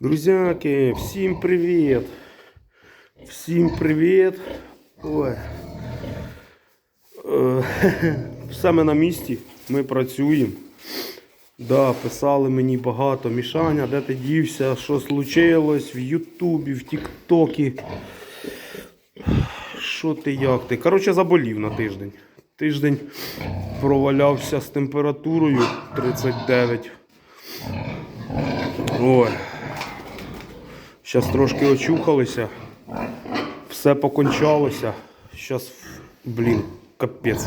Друзяки, всім привіт! Всім привіт! Ой. Е, ми на місці, ми працюємо. Да, писали мені багато. Мішаня, де ти дівся, що случилось в Ютубі, в Тіктокі. Що ти як ти? Коротше, заболів на тиждень. Тиждень провалявся з температурою 39. Ой. Зараз трошки очухалися. Все покончалося. Зараз, блін, капець.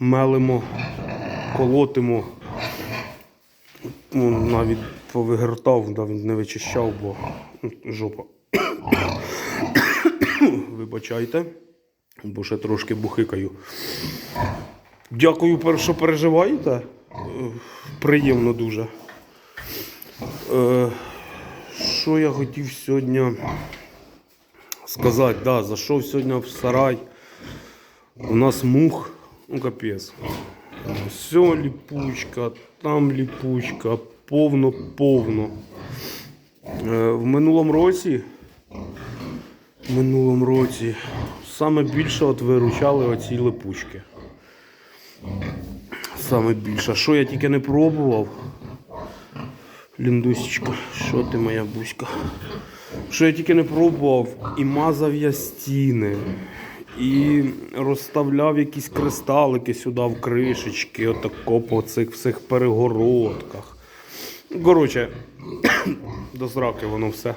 Мелимо, колотимо. Ну, навіть повигортав, навіть не вичищав, бо ну, жопа. Вибачайте, бо ще трошки бухикаю. Дякую, що переживаєте. Е, Приємно дуже. Е, Що я хотів сьогодні сказати? Да, зайшов сьогодні в сарай. У нас мух, ну капець. Все ліпучка, там ліпучка, повно-повно. Е, В минулому році, в минулому році саме більше от виручали оці липучки. Саме більше. Що я тільки не пробував. Ліндусечка, що ти моя бузька? Що я тільки не пробував, і мазав я стіни, і розставляв якісь кристалики сюди в кришечки, отако по цих всіх перегородках. Коротше, до зраки воно все.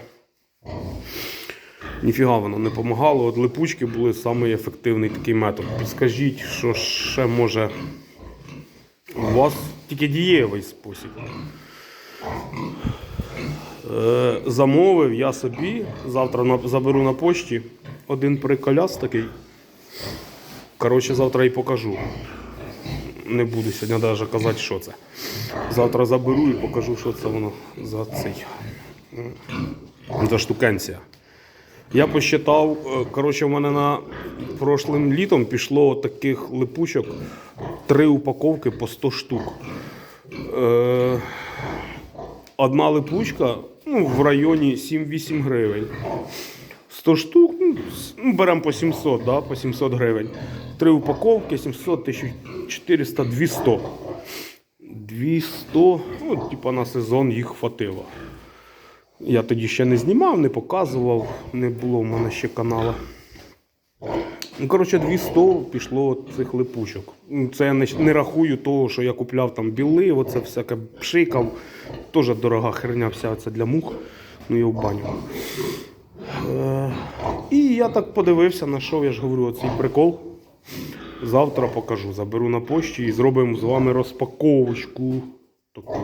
Ніфіга воно не допомагало. От липучки були самий ефективний такий метод. Підскажіть, що ще може у вас тільки дієвий спосіб. Е, замовив я собі, завтра заберу на пошті один приколяс такий. Коротше, завтра і покажу. Не буду сьогодні навіть казати, що це. Завтра заберу і покажу, що це воно за цей. За штукенція. Я посчитав, е, коротше, в мене на прошлим літом пішло таких липучок три упаковки по 100 штук. Е, одна липучка ну, в районі 7-8 гривень. 100 штук, ну, ну, беремо по 700, да, по 700 гривень. Три упаковки, 700, 1400, 200. 200, ну, типа на сезон їх хватило. Я тоді ще не знімав, не показував, не було в мене ще каналу. Ну, коротше, 200 пішло цих липучок. Ну, Це я не, не рахую того, що я купляв там біли, оце всяке пшикав. Теж дорога херня вся це для мух. Ну я в баню. Е, і я так подивився, знайшов, я ж говорю, оцей прикол. Завтра покажу. Заберу на пошті і зробимо з вами розпаковочку. Таку.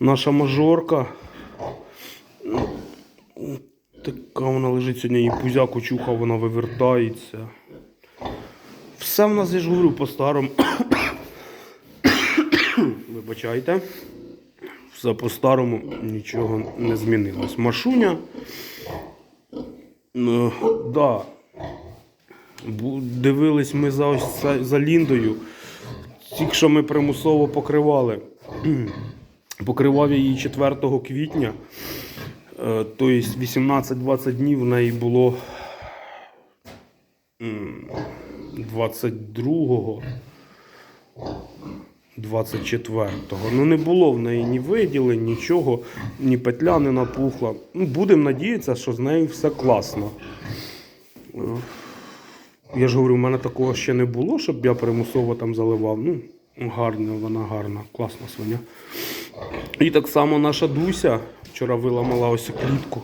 Наша мажорка. Така вона лежить сьогодні, її пузяку чухав, вона вивертається. Все в нас, я ж говорю, по-старому. Вибачайте. Все по-старому нічого не змінилось. Машуня. Ну, да. Дивились ми за ось це- за Ліндою. Тільки що ми примусово покривали. Покривав її 4 квітня. Е, Тобто 18-20 днів в неї було 22-го, 24-го. Ну не було в неї ні виділень, нічого, ні петля не напухла. Ну, будемо надіятися, що з нею все класно. Е, Я ж говорю, в мене такого ще не було, щоб я примусово там заливав. Ну, гарна, вона гарна, класна свиня. І так само наша Дуся вчора виламала ось клітку.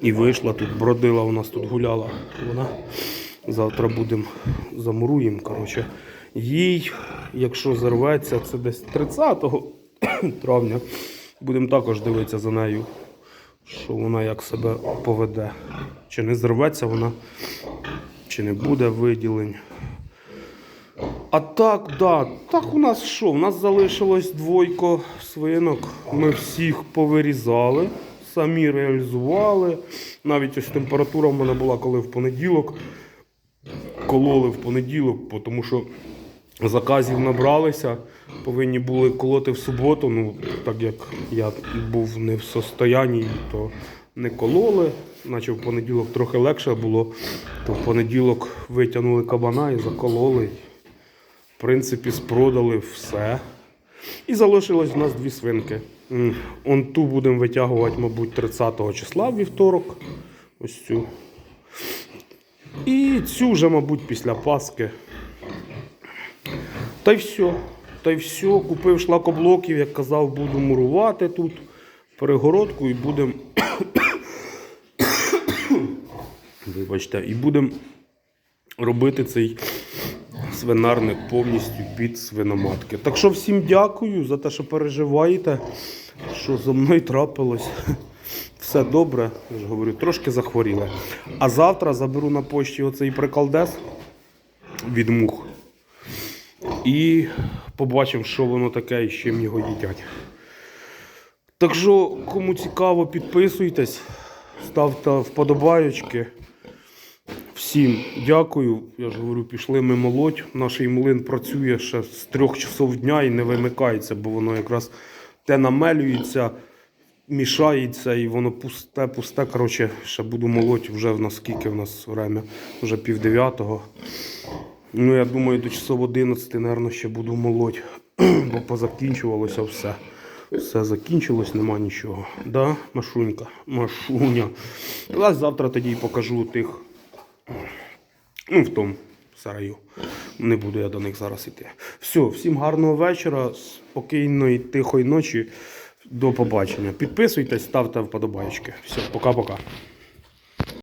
І вийшла тут, бродила у нас тут гуляла. Вона завтра будемо замуруємо. Коротше. Їй, якщо зарветься, це десь 30 травня. Будемо також дивитися за нею, що вона як себе поведе. Чи не зірветься вона, чи не буде виділень. А так, да, так у нас що? У нас залишилось двойко свинок. Ми всіх повирізали, самі реалізували. Навіть ось температура в мене була, коли в понеділок. Кололи в понеділок, тому що Заказів набралися, повинні були колоти в суботу. Ну, так як я був не в состоянні, то не кололи. Наче в понеділок трохи легше було, то в понеділок витягнули кабана і закололи. В принципі, спродали все. І залишилось у нас дві свинки. Он ту будемо витягувати, мабуть, 30 числа вівторок. Ось цю. І цю вже, мабуть, після Пасхи. Та й все. Та й все. Купив шлакоблоків, як казав, буду мурувати тут перегородку і будемо. Вибачте, і будемо робити цей свинарник повністю під свиноматки. Так що всім дякую за те, що переживаєте, що зо мною трапилось. Все добре, я ж говорю, трошки захворіли. А завтра заберу на пошті оцей приколдес від мух. І побачимо, що воно таке і з чим його їдять. Так що, кому цікаво, підписуйтесь, ставте вподобайочки. Всім дякую. Я ж говорю, пішли ми молоть. Наш млин працює ще з трьох часов дня і не вимикається, бо воно якраз те намелюється, мішається і воно пусте, пусте. Коротше, ще буду молоть вже в нас скільки в нас время, вже пів дев'ятого. Ну, я думаю, до часов 11, мабуть, ще буду молоть, бо позакінчувалося все. Все закінчилось, нема нічого. Да, Машунька, Машуня. Але завтра тоді покажу тих. Ну, в тому сараю. Не буду я до них зараз йти. Все, всім гарного вечора, спокійної, тихої ночі. До побачення. Підписуйтесь, ставте вподобайки. Все, пока-пока.